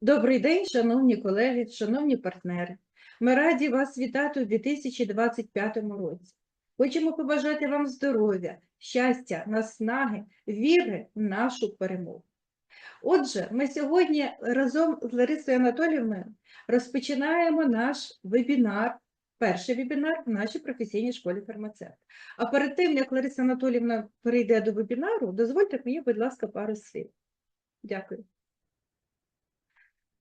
Добрий день, шановні колеги, шановні партнери. Ми раді вас вітати у 2025 році. Хочемо побажати вам здоров'я, щастя, наснаги, віри в нашу перемогу. Отже, ми сьогодні разом з Ларисою Анатоліївною розпочинаємо наш вебінар, перший вебінар в нашій професійній школі фармацевт. А перед тим, як Лариса Анатоліївна перейде до вебінару, дозвольте мені, будь ласка, пару слів. Дякую.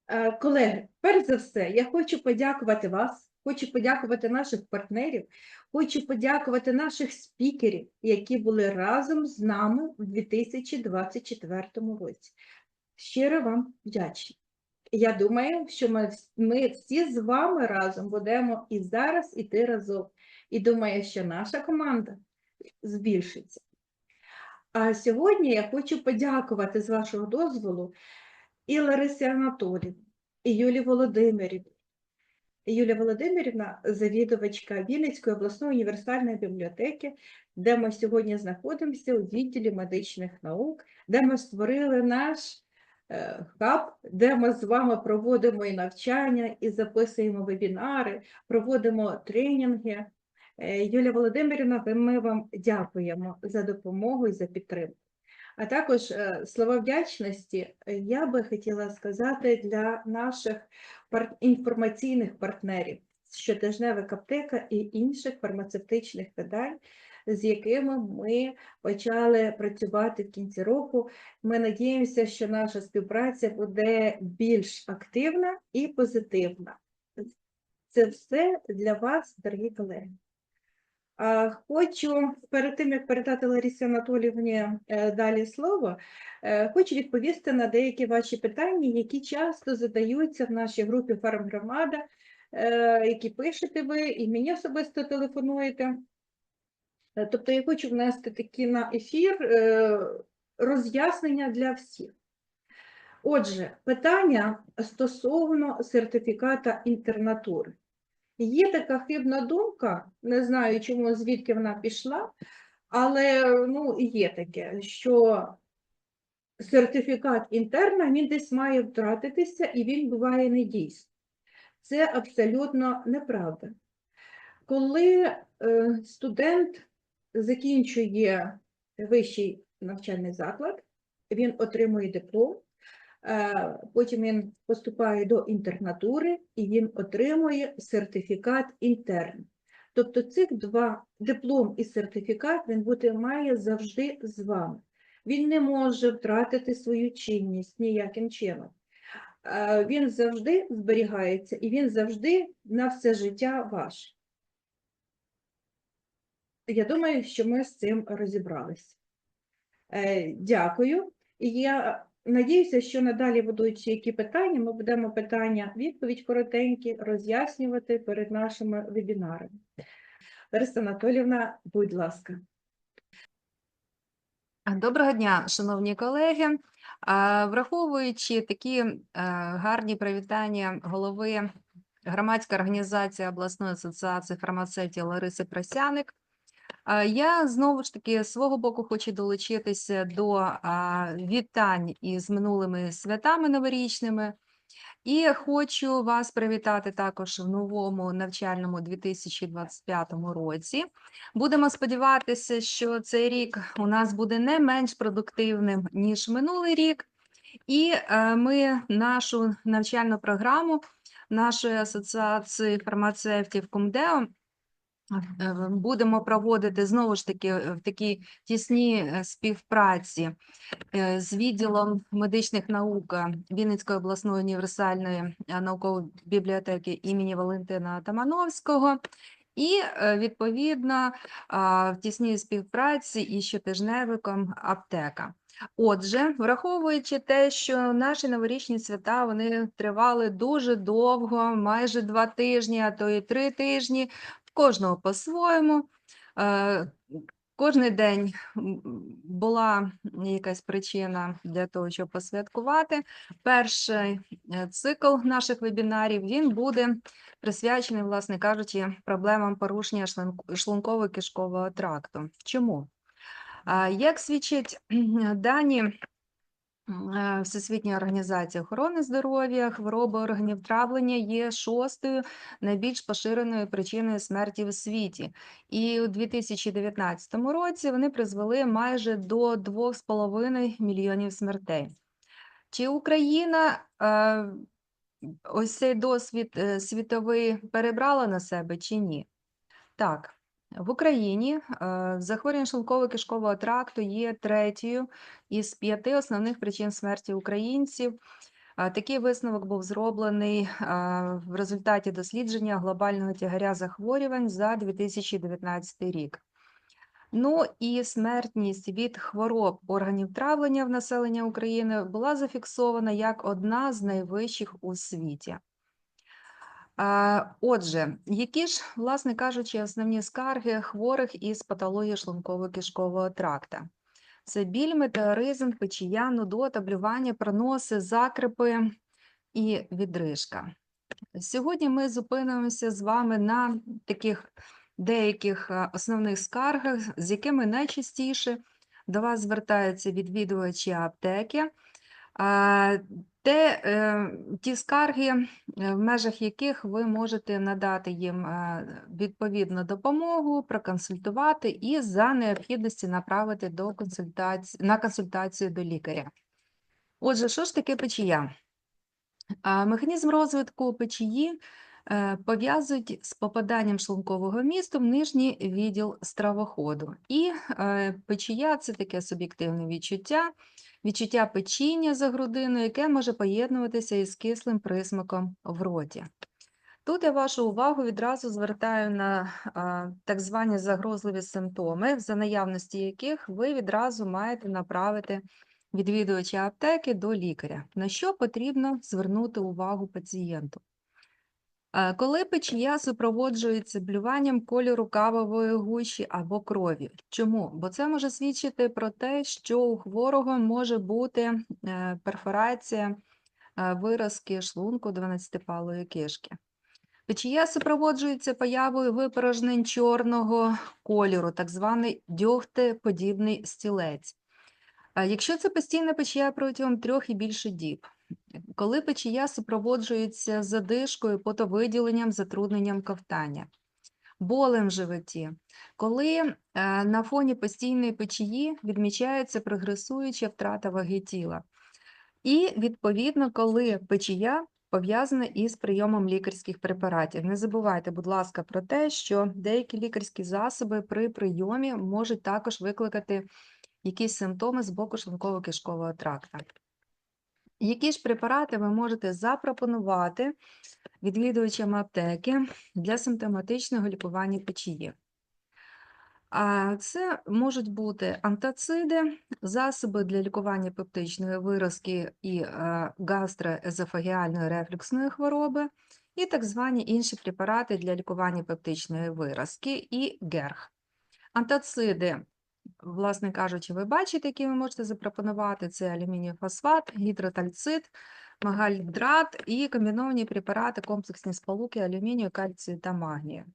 Е, Колеги, перш за все, я хочу подякувати вас, хочу подякувати наших партнерів, хочу подякувати наших спікерів, які були разом з нами в 2024 році. Щиро вам вдячні. Я думаю, що ми, ми всі з вами разом будемо і зараз іти разом. І думаю, що наша команда збільшиться. А сьогодні я хочу подякувати з вашого дозволу і Ларисі Анатоліївні, і Юлі Володимирівні. Юлія Володимирівна, завідувачка Вінницької обласної універсальної бібліотеки, де ми сьогодні знаходимося у відділі медичних наук, де ми створили наш е, хаб, де ми з вами проводимо і навчання, і записуємо вебінари, проводимо тренінги. Е, Юлія Володимирівна, ми вам дякуємо за допомогу і за підтримку. А також е, слова вдячності е, я би хотіла сказати для наших інформаційних партнерів щотижневих аптека і інших фармацевтичних видань, з якими ми почали працювати в кінці року. Ми надіємося, що наша співпраця буде більш активна і позитивна. Це все для вас, дорогі колеги. Хочу перед тим, як передати Ларисі Анатоліївні е, далі слово, е, хочу відповісти на деякі ваші питання, які часто задаються в нашій групі «Фармгромада», е, які пишете ви і мені особисто телефонуєте. Тобто я хочу внести такі на ефір роз'яснення для всіх. Отже, питання стосовно сертифіката інтернатури. Є така хибна думка, не знаю, чому звідки вона пішла, але ну, є таке, що сертифікат інтерна він десь має втратитися і він буває недійсний. Це абсолютно неправда. Коли е, студент закінчує вищий навчальний заклад, він отримує диплом, Потім він поступає до інтернатури і він отримує сертифікат інтерн. Тобто цих два диплом і сертифікат він буде має завжди з вами. Він не може втратити свою чинність ніяким чином. Е, Він завжди зберігається і він завжди на все життя ваш. Я думаю, що ми з цим розібралися. Е, Дякую. Я надіюся, що надалі будуть які питання. Ми будемо питання відповідь коротенькі роз'яснювати перед нашими вебінарами. Лариса Анатолівна, будь ласка. Доброго дня, шановні колеги. Враховуючи такі е, гарні привітання голови громадської організації обласної асоціації фармацевтів Лариси Просяник, я знову ж таки свого боку хочу долучитися до вітань із минулими святами новорічними. І хочу вас привітати також в новому навчальному 2025 році. Будемо сподіватися, що цей рік у нас буде не менш продуктивним, ніж минулий рік, і е, ми нашу навчальну програму нашої асоціації фармацевтів КумДЕО будемо проводити знову ж таки в такій тісній е, співпраці е, з відділом медичних наук е, Вінницької обласної універсальної е, наукової бібліотеки імені Валентина Тамановського. І е, відповідно в тісній співпраці із щотижневиком аптека. Отже, враховуючи те, що наші новорічні свята вони тривали дуже довго, майже два тижні, а то і три тижні, кожного по-своєму. Е, Кожний день була якась причина для того, щоб посвяткувати. Перший е, цикл наших вебінарів він буде присвячений, власне кажучи, проблемам порушення шлунково-кишкового тракту. Чому? Як свідчать дані е, Всесвітня організація охорони здоров'я, хвороби органів травлення є шостою найбільш поширеною причиною смерті в світі. І у 2019 році вони призвели майже до 2,5 мільйонів смертей. Чи Україна е, ось цей досвід е, світовий перебрала на себе чи ні? Так, в Україні е, захворювання шлунково-кишкового тракту є третьою із п'яти основних причин смерті українців. Такий висновок був зроблений в результаті дослідження глобального тягаря захворювань за 2019 рік. Ну і смертність від хвороб органів травлення в населення України була зафіксована як одна з найвищих у світі. Отже, які ж, власне кажучи, основні скарги хворих із патологією шлунково-кишкового тракта? Це біль, метеоризм, печія, нудота, блювання, проноси, закрипи і відрижка. Сьогодні ми зупинимося з вами на таких деяких основних скаргах, з якими найчастіше до вас звертаються відвідувачі аптеки. Те, е, ті скарги, е, в межах яких ви можете надати їм е, відповідну допомогу, проконсультувати і за необхідності направити до консультації, на консультацію до лікаря. Отже, що ж таке печія? Механізм розвитку печії пов'язують з попаданням шлункового місту в нижній відділ стравоходу. І е, печія це таке суб'єктивне відчуття, відчуття печіння за грудиною, яке може поєднуватися із кислим присмаком в роті. Тут я вашу увагу відразу звертаю на так звані загрозливі симптоми, за наявності яких ви відразу маєте направити відвідувача аптеки до лікаря, на що потрібно звернути увагу пацієнту. Е, Коли печія супроводжується блюванням кольору кавової гущі або крові. Чому? Бо це може свідчити про те, що у хворого може бути е, перфорація е, виразки шлунку 12-палої кишки. Печія супроводжується появою випорожнень чорного кольору, так званий дьогтеподібний стілець. Якщо це постійна печія протягом трьох і більше діб, коли печія супроводжується задишкою, потовиділенням, затрудненням ковтання, болем в животі, коли е, на фоні постійної печії відмічається прогресуюча втрата ваги тіла, і, відповідно, коли печія пов'язана із прийомом лікарських препаратів. Не забувайте, будь ласка, про те, що деякі лікарські засоби при прийомі можуть також викликати якісь симптоми з боку шлунково-кишкового тракта. Які ж препарати ви можете запропонувати відвідувачам аптеки для симптоматичного лікування печії? Це можуть бути антациди, засоби для лікування пептичної виразки і е, гастроезофагіальної рефлюксної хвороби, і так звані інші препарати для лікування пептичної виразки і ГЕРГ. Антациди власне кажучи, ви бачите, які ви можете запропонувати: це алюмінієвий фосфат, гідротальцит, магальдрат і комбіновані препарати, комплексні сполуки алюмінію, кальцію та магнію.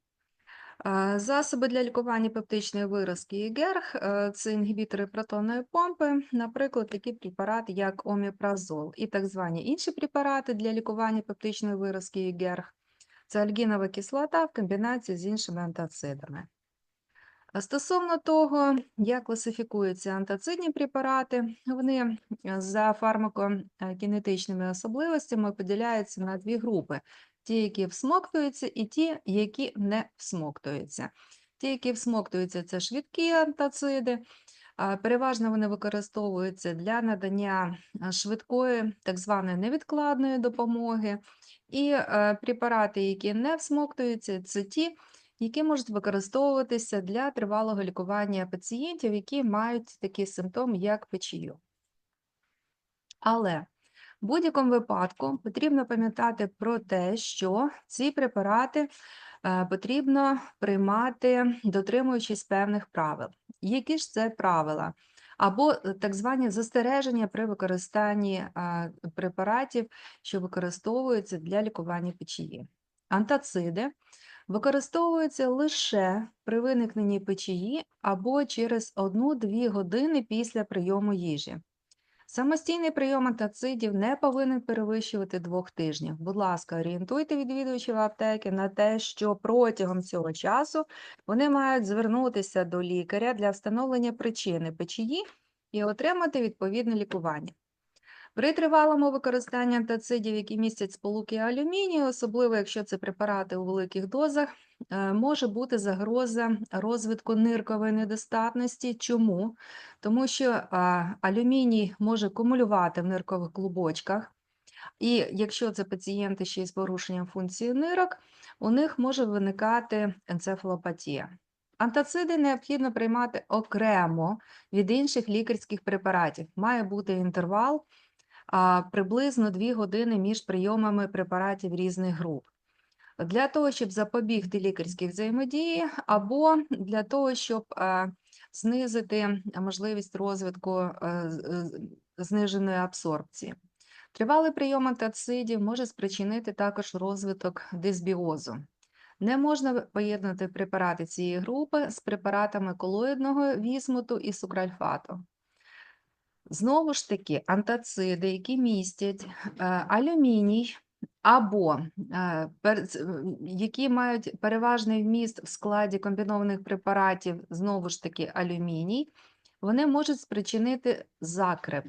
Е, Засоби для лікування пептичної виразки і ГЕРГ е, – це інгібітори протонної помпи, наприклад, такі препарати, як оміпразол, і так звані інші препарати для лікування пептичної виразки і ГЕРГ – це альгінова кислота в комбінації з іншими антацидами. Стосовно того, як класифікуються антацидні препарати, вони е, за фармакокінетичними особливостями поділяються на дві групи: ті, які всмоктуються, і ті, які не всмоктуються. Ті, які всмоктуються, це швидкі антациди. Переважно вони використовуються для надання швидкої, так званої невідкладної допомоги. І е, препарати, які не всмоктуються, це ті, які можуть використовуватися для тривалого лікування пацієнтів, які мають такі симптоми, як печію. Але в будь-якому випадку потрібно пам'ятати про те, що ці препарати е, потрібно приймати, дотримуючись певних правил. Які ж це правила? Або е, так звані застереження при використанні е, препаратів, що використовуються для лікування печії. Антациди використовуються лише при виникненні печії або через 1-2 години після прийому їжі. Самостійний прийом антацидів не повинен перевищувати двох тижнів. Будь ласка, орієнтуйте відвідувачів аптеки на те, що протягом цього часу вони мають звернутися до лікаря для встановлення причини печії і отримати відповідне лікування. При тривалому використанні антацидів, які містять сполуки алюмінію, особливо якщо це препарати у великих дозах, е, може бути загроза розвитку ниркової недостатності. Чому? Тому що алюміній може кумулювати в ниркових клубочках, і якщо це пацієнти ще з порушенням функції нирок, у них може виникати енцефалопатія. Антациди необхідно приймати окремо від інших лікарських препаратів. Має бути інтервал приблизно 2 години між прийомами препаратів різних груп. Для того, щоб запобігти лікарській взаємодії, або для того, щоб е, знизити можливість розвитку е, з- зниженої абсорбції. Тривалий прийом антацидів може спричинити також розвиток дисбіозу. Не можна поєднати препарати цієї групи з препаратами колоїдного вісмуту і сукральфату. Знову ж таки, антациди, які містять е, алюміній або е, пер- які мають переважний вміст в складі комбінованих препаратів, знову ж таки, алюміній, вони можуть спричинити закреп.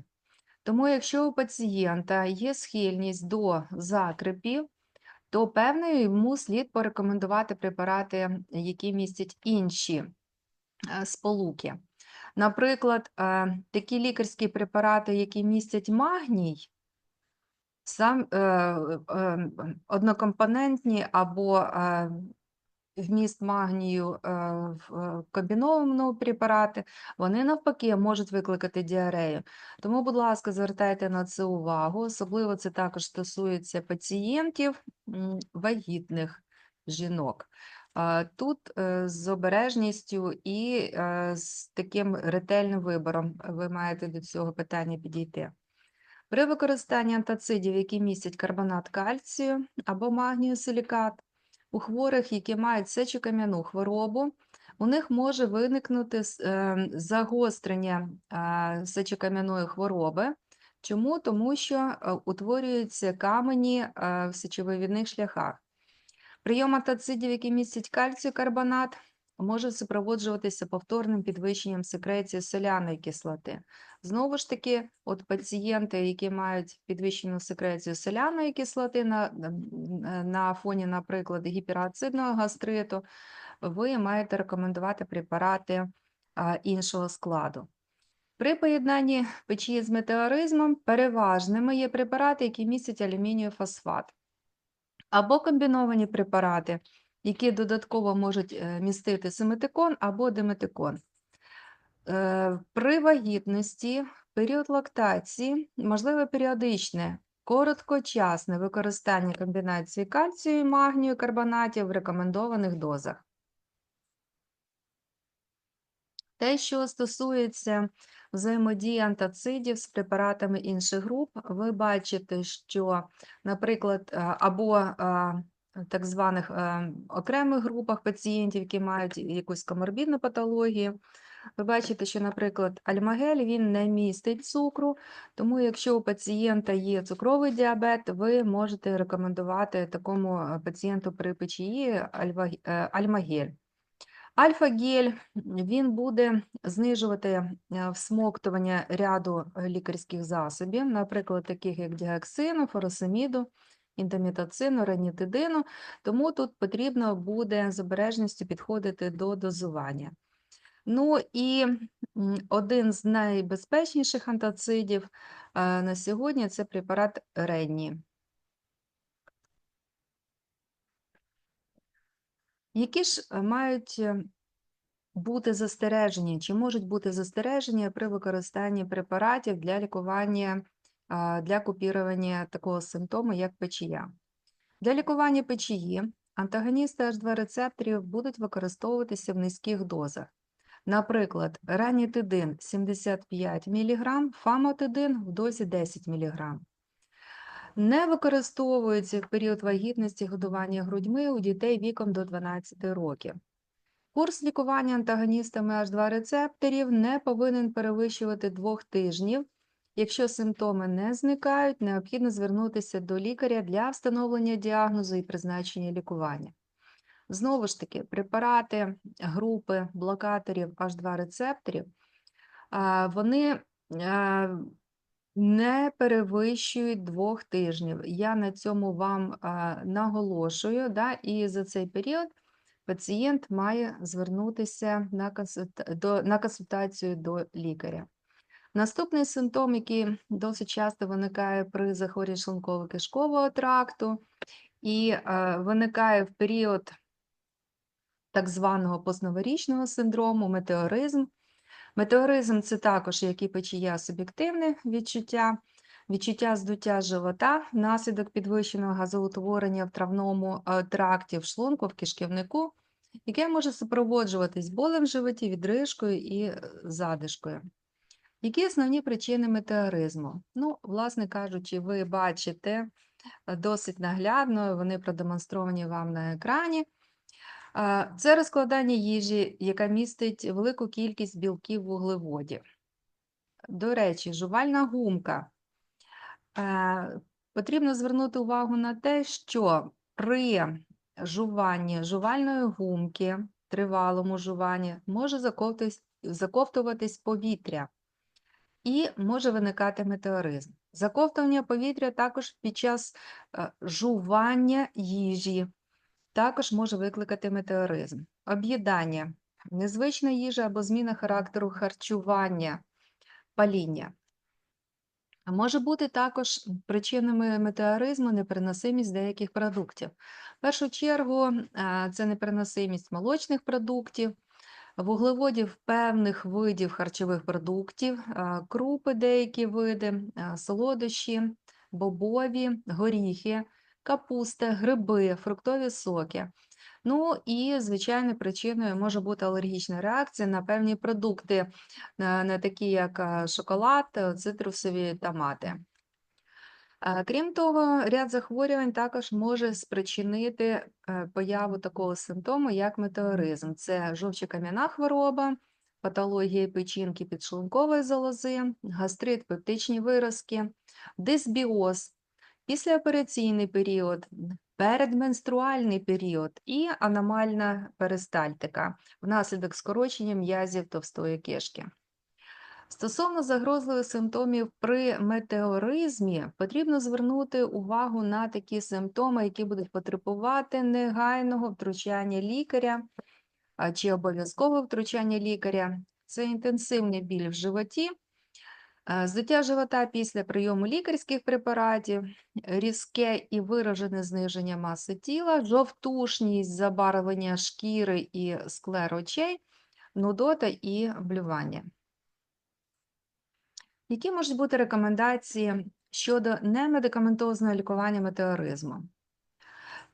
Тому, якщо у пацієнта є схильність до закрепів, то певно йому слід порекомендувати препарати, які містять інші е, сполуки. Наприклад, е, такі лікарські препарати, які містять магній, сам е, е, однокомпонентні або вміст магнію в комбінованому препарати, вони навпаки можуть викликати діарею. Тому, будь ласка, звертайте на це увагу. Особливо це також стосується пацієнтів вагітних жінок. Тут з обережністю і з таким ретельним вибором ви маєте до цього питання підійти. При використанні антацидів, які містять карбонат кальцію або магнію силікат, у хворих, які мають сечокам'яну хворобу, у них може виникнути е, загострення сечокам'яної хвороби. Чому? Тому що е, утворюються камені в сечовивідних шляхах. Прийом антацидів, які містять кальцію-карбонат, може супроводжуватися повторним підвищенням секреції соляної кислоти. Знову ж таки, от пацієнти, які мають підвищену секрецію соляної кислоти на, на фоні, наприклад, гіперацидного гастриту, ви маєте рекомендувати препарати а, іншого складу. При поєднанні печії з метеоризмом переважними є препарати, які містять алюмінієвий фосфат або комбіновані препарати, які додатково можуть е, містити симетикон або диметикон. Е, При вагітності, період лактації, можливе періодичне, короткочасне використання комбінації кальцію і магнію карбонатів в рекомендованих дозах. Те, що стосується взаємодії антацидів з препаратами інших груп, ви бачите, що, наприклад, е, або е, так званих е, окремих групах пацієнтів, які мають якусь коморбідну патологію, ви бачите, що, наприклад, альмагель він не містить цукру, тому якщо у пацієнта є цукровий діабет, ви можете рекомендувати такому пацієнту при печії альмагель. Альфа-гель він буде знижувати е, всмоктування ряду лікарських засобів, наприклад, таких як діоксину, форосеміду, інтамітоцину, ранітидину, тому тут потрібно буде з обережністю підходити до дозування. Ну і один з найбезпечніших антацидів е, на сьогодні це препарат Ренні. Які ж е, мають е, бути застереження, чи можуть бути застереження при використанні препаратів для лікування, для купірування такого симптому, як печія? Для лікування печії антагоністи H2 рецепторів будуть використовуватися в низьких дозах. Наприклад, ранітидин 75 мг, фамотидин в дозі 10 мг. Не використовується в період вагітності годування грудьми у дітей віком до 12 років. Курс лікування антагоністами H2 рецепторів не повинен перевищувати двох тижнів Якщо симптоми не зникають, необхідно звернутися до лікаря для встановлення діагнозу і призначення лікування. Знову ж таки, препарати групи блокаторів H2 рецепторів, вони не перевищують двох тижнів. Я на цьому вам а, наголошую, да, і за цей період пацієнт має звернутися на, консульта... до... на консультацію до лікаря. Наступний симптом, який досить часто виникає при захворюванні шлунково-кишкового тракту і е, виникає в період так званого постноворічного синдрому, метеоризм. Метеоризм це також, як і печія, суб'єктивне відчуття, відчуття здуття живота внаслідок підвищеного газоутворення в травному е, тракті, в шлунку, в кишківнику, яке може супроводжуватись болем в животі, відрижкою і е, задишкою. Які основні причини метеоризму? Ну, власне кажучи, ви бачите е, досить наглядно, вони продемонстровані вам на екрані. Це розкладання їжі, яка містить велику кількість білків вуглеводів. До речі, жувальна гумка. Е, Потрібно звернути увагу на те, що при жуванні жувальної гумки, тривалому жуванні, може заковтуватись повітря і може виникати метеоризм. Заковтування повітря також під час е, жування їжі також може викликати метеоризм. Об'їдання, незвична їжа або зміна характеру харчування, паління. Може бути також причинами метеоризму непереносимість деяких продуктів. В першу чергу е, це непереносимість молочних продуктів, вуглеводів певних видів харчових продуктів, е, крупи деякі види, е, солодощі, бобові, горіхи, капуста, гриби, фруктові соки. Ну і, звичайно, причиною може бути алергічна реакція на певні продукти, не такі як шоколад, е, цитрусові томати. Крім того, ряд захворювань також може спричинити е, появу такого симптому, як метеоризм. Це жовчокам'яна хвороба, патологія печінки підшлункової залози, гастрит, пептичні виразки, дисбіоз, післяопераційний період, передменструальний період і аномальна перистальтика внаслідок скорочення м'язів товстої кишки. Стосовно загрозливих симптомів при метеоризмі, потрібно звернути увагу на такі симптоми, які будуть потребувати негайного втручання лікаря чи обов'язкового втручання лікаря. Це інтенсивний біль в животі, здуття живота після прийому лікарських препаратів, різке і виражене зниження маси тіла, жовтушність, забарвлення шкіри і склер очей, нудота і блювання. Які можуть бути рекомендації щодо немедикаментозного лікування метеоризму?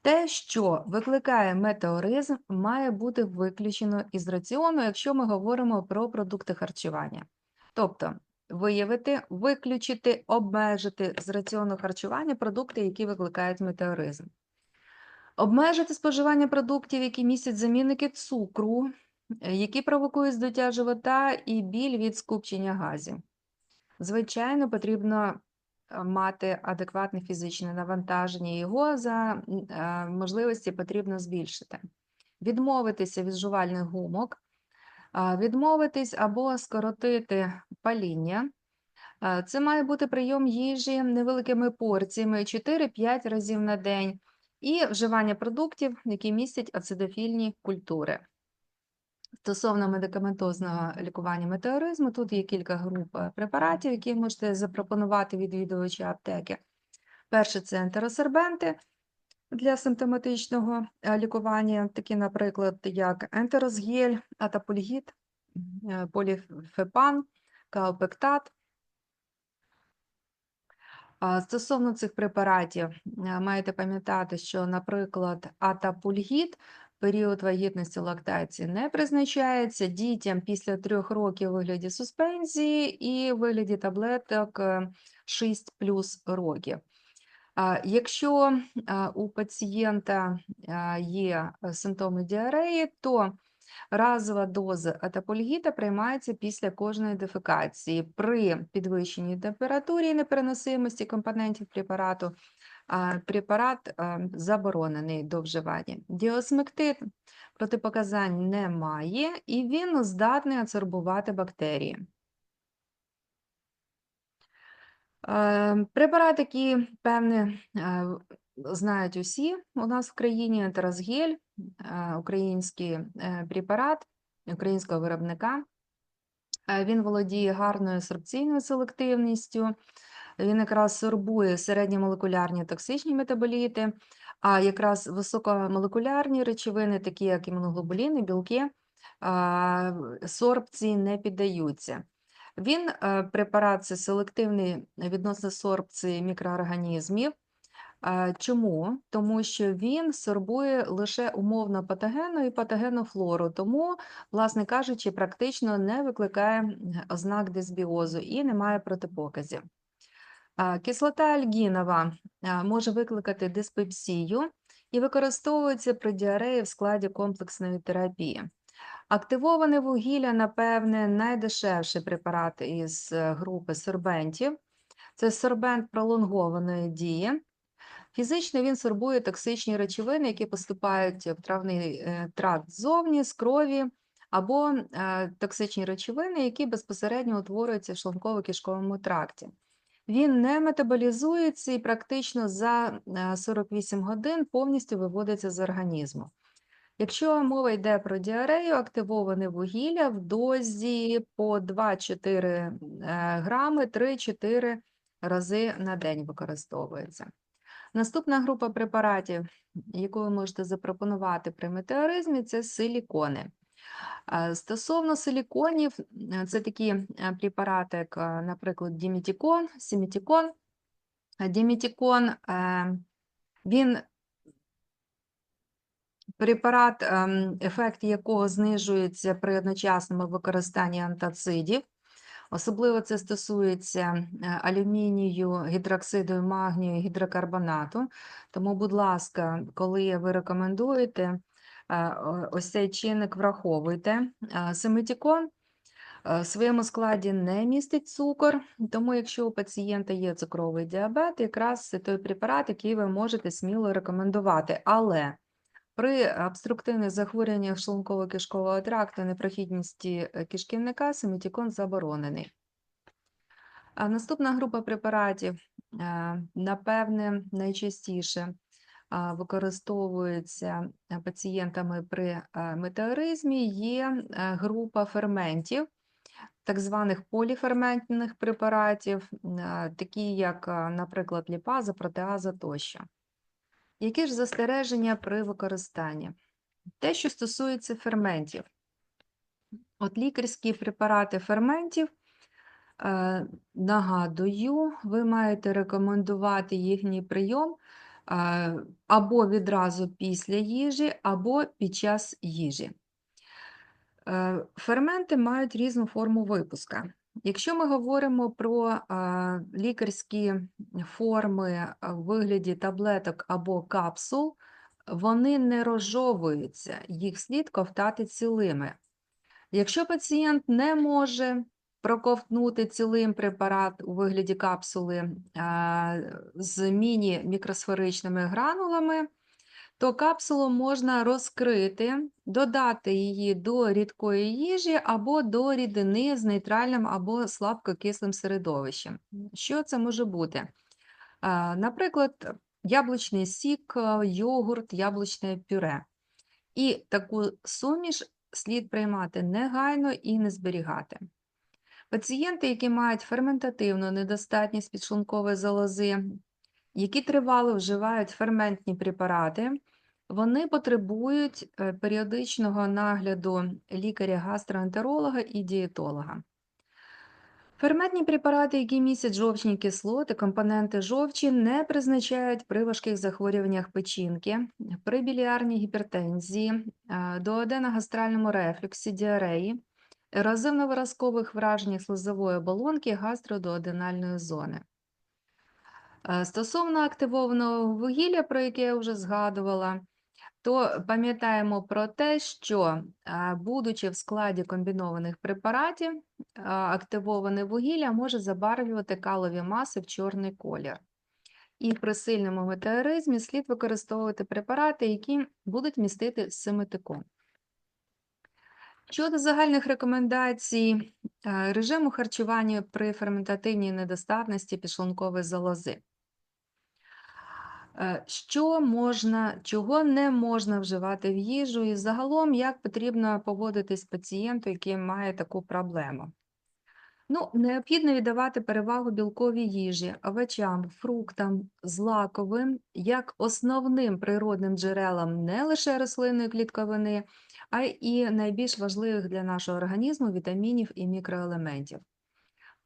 Те, що викликає метеоризм, має бути виключено із раціону, якщо ми говоримо про продукти харчування. Тобто виявити, виключити, обмежити з раціону харчування продукти, які викликають метеоризм. Обмежити споживання продуктів, які містять замінники цукру, е, які провокують здуття живота і біль від скупчення газів. Звичайно, потрібно е, мати адекватне фізичне навантаження, його за е, можливості потрібно збільшити. Відмовитися від жувальних гумок, відмовитись або скоротити паління. Це має бути прийом їжі невеликими порціями 4-5 разів на день і вживання продуктів, які містять ацидофільні культури. Стосовно медикаментозного лікування метеоризму, тут є кілька груп е, препаратів, які можете запропонувати відвідувачі аптеки. Перше це ентеросербенти для симптоматичного е, лікування, такі, наприклад, як ентеросгель, атапульгіт, е, поліфепан, каопектат. Стосовно цих препаратів, е, маєте пам'ятати, що, наприклад, атапульгіт період вагітності лактації не призначається дітям після трьох років вигляді суспензії і вигляді таблеток е, 6 плюс років. Якщо у пацієнта є е, симптоми діареї, то Разова доза етапольгіта приймається після кожної дефекації. При підвищеній температурі і непереносимості компонентів препарату препарат заборонений до вживання. Діосмектин протипоказань немає, і він здатний адсорбувати бактерії. Е, Препарат, який, певне, знають усі у нас в країні, Терасгель, е, український е, препарат українського виробника. Е, Він володіє гарною сорбційною селективністю, він якраз сорбує середньомолекулярні токсичні метаболіти, а якраз високомолекулярні речовини, такі як імуноглобуліни, білки, сорбції не піддаються. Він е, препарат це селективний відносно сорбції мікроорганізмів. Чому? Тому що він сорбує лише умовно патогенну і патогенну флору, тому, власне кажучи, практично не викликає ознак дисбіозу і не має протипоказів. Кислота альгінова може викликати диспепсію і використовується при діареї в складі комплексної терапії. Активоване вугілля, напевне, найдешевший препарат із е, групи сорбентів. Це сорбент пролонгованої дії. Фізично він сорбує токсичні речовини, які поступають в травний е, тракт ззовні, з крові, або е, токсичні речовини, які безпосередньо утворюються в шлунково-кишковому тракті. Він не метаболізується і практично за е, 48 годин повністю виводиться з організму. Якщо мова йде про діарею, активоване вугілля в дозі по 2-4 е, грами 3-4 рази на день використовується. Наступна група препаратів, яку ви можете запропонувати при метеоризмі, це силікони. Е, Стосовно силіконів, е, це такі препарати, як, наприклад, дімітікон, сімітікон. Дімітікон, він препарат, ем, ефект якого знижується при одночасному використанні антацидів. Особливо це стосується е, алюмінію, гідроксиду, магнію, гідрокарбонату. Тому, будь ласка, коли ви рекомендуєте, е, ось цей чинник враховуйте. Е, Семетікон в своєму складі не містить цукор, тому якщо у пацієнта є цукровий діабет, якраз це той препарат, який ви можете сміло рекомендувати. Але при обструктивних захворюваннях шлунково-кишкового тракту, непрохідності е, кишківника, семетікон заборонений. А наступна група препаратів, е, напевне, найчастіше використовується е, пацієнтами при метеоризмі, є група ферментів, так званих поліферментних препаратів, такі як, наприклад, ліпаза, протеаза тощо. Які ж застереження при використанні? Те, що стосується ферментів. От лікарські препарати ферментів, е, нагадую, ви маєте рекомендувати їхній прийом е, або відразу після їжі, або під час їжі. Е, Ферменти мають різну форму випуска. Якщо ми говоримо про лікарські форми в вигляді таблеток або капсул, вони не розжовуються, їх слід ковтати цілими. Якщо пацієнт не може проковтнути цілим препарат у вигляді капсули з міні-мікросферичними гранулами, то капсулу можна розкрити, додати її до рідкої їжі або до рідини з нейтральним або слабкокислим середовищем. Що це може бути? Наприклад, яблучний сік, йогурт, яблучне пюре. І таку суміш слід приймати негайно і не зберігати. Пацієнти, які мають ферментативну недостатність підшлункової залози, які тривало вживають ферментні препарати, вони потребують е, періодичного нагляду лікаря-гастроентеролога і дієтолога. Ферментні препарати, які містять жовчні кислоти, компоненти жовчі, не призначають при важких захворюваннях печінки, при біліарній гіпертензії, е, дуоденогастральному рефлюксі, діареї, ерозивно-виразкових враженнях слизової оболонки, гастродуоденальної зони. Е, Стосовно активованого вугілля, про яке я вже згадувала, то пам'ятаємо про те, що, будучи в складі комбінованих препаратів, активоване вугілля може забарвлювати калові маси в чорний колір. І при сильному метеоризмі слід використовувати препарати, які будуть містити симетикон. Щодо загальних рекомендацій е, режиму харчування при ферментативній недостатності підшлункової залози. Е, Що можна, чого не можна вживати в їжу, і загалом як потрібно поводитись пацієнту, який має таку проблему? Ну, необхідно віддавати перевагу білковій їжі, овочам, фруктам, злаковим, як основним природним джерелам не лише рослинної клітковини, а й найбільш важливих для нашого організму вітамінів і мікроелементів.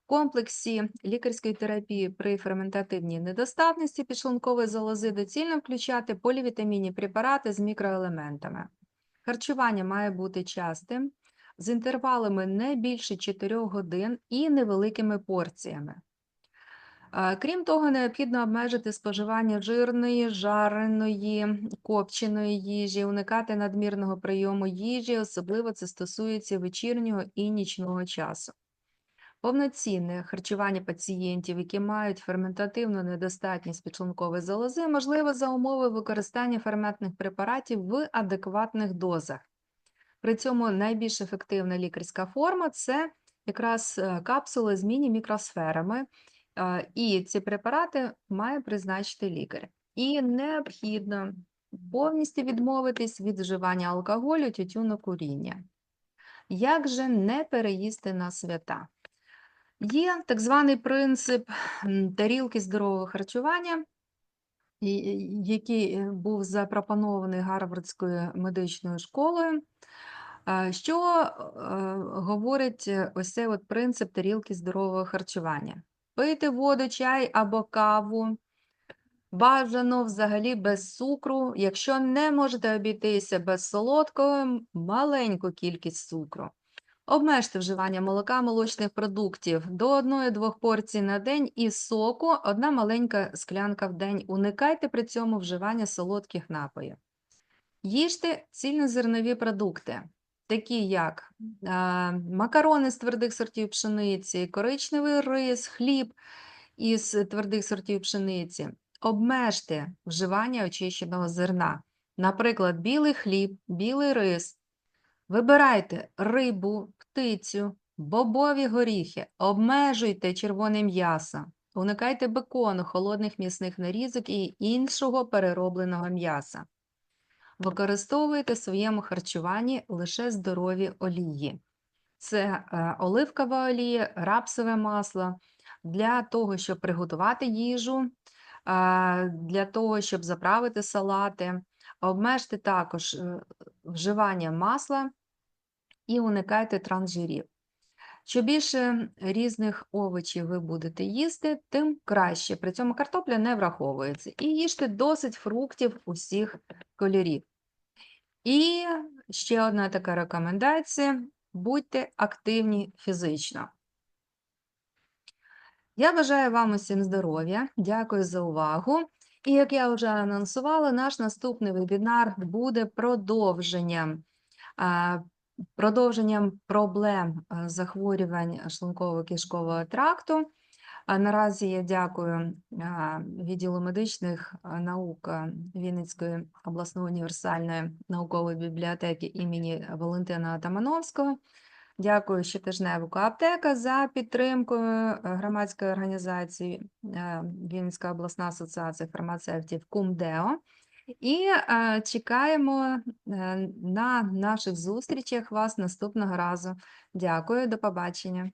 Комплексі лікарської терапії при ферментативній недостатності підшлункової залози доцільно включати полівітамінні препарати з мікроелементами. Харчування має бути частим, з інтервалами не більше 4 годин і невеликими порціями. Крім того, необхідно обмежити споживання жирної, жареної, копченої їжі, уникати надмірного прийому їжі, особливо це стосується вечірнього і нічного часу. Повноцінне харчування пацієнтів, які мають ферментативну недостатність підшлункової залози, можливо за умови використання ферментних препаратів в адекватних дозах. При цьому найбільш ефективна лікарська форма це якраз е, капсули з міні-мікросферами, е, і ці препарати має призначити лікар. І необхідно повністю відмовитись від вживання алкоголю, тютюну, куріння. Як же не переїсти на свята? Є так званий принцип тарілки здорового харчування, який е, був запропонований Гарвардською медичною школою. Що е, говорить е, ось цей от принцип тарілки здорового харчування? Пийте воду, чай або каву. Бажано взагалі без цукру. Якщо не можете обійтися без солодкого, маленьку кількість цукру. Обмежте вживання молока, молочних продуктів до 1-2 порцій на день і соку, одна маленька склянка в день. Уникайте при цьому вживання солодких напоїв. Їжте цільнозернові продукти, такі як а, макарони з твердих сортів пшениці, коричневий рис, хліб із твердих сортів пшениці. Обмежте вживання очищеного зерна, наприклад, білий хліб, білий рис. Вибирайте рибу, птицю, бобові горіхи, обмежуйте червоне м'ясо, уникайте бекону, холодних м'ясних нарізок і іншого переробленого м'яса. Використовуйте в своєму харчуванні лише здорові олії. Це е, оливкова олія, рапсове масло для того, щоб приготувати їжу, е, для того, щоб заправити салати. Обмежте також е, вживання масла і уникайте трансжирів. Що більше різних овочів ви будете їсти, тим краще. При цьому картопля не враховується. І їжте досить фруктів усіх кольорів. І ще одна така рекомендація: будьте активні фізично. Я бажаю вам усім здоров'я, дякую за увагу. І як я вже анонсувала, наш наступний вебінар буде продовженням, продовженням проблем захворювань шлунково-кишкового тракту. Наразі я дякую відділу медичних наук Вінницької обласної універсальної наукової бібліотеки імені Валентина Атамановського. Дякую щотижневику аптека за підтримкою е, громадської організації е, Вінницька обласна асоціація фармацевтів КумДео. І е, чекаємо е, на наших зустрічах вас наступного разу. Дякую, до побачення.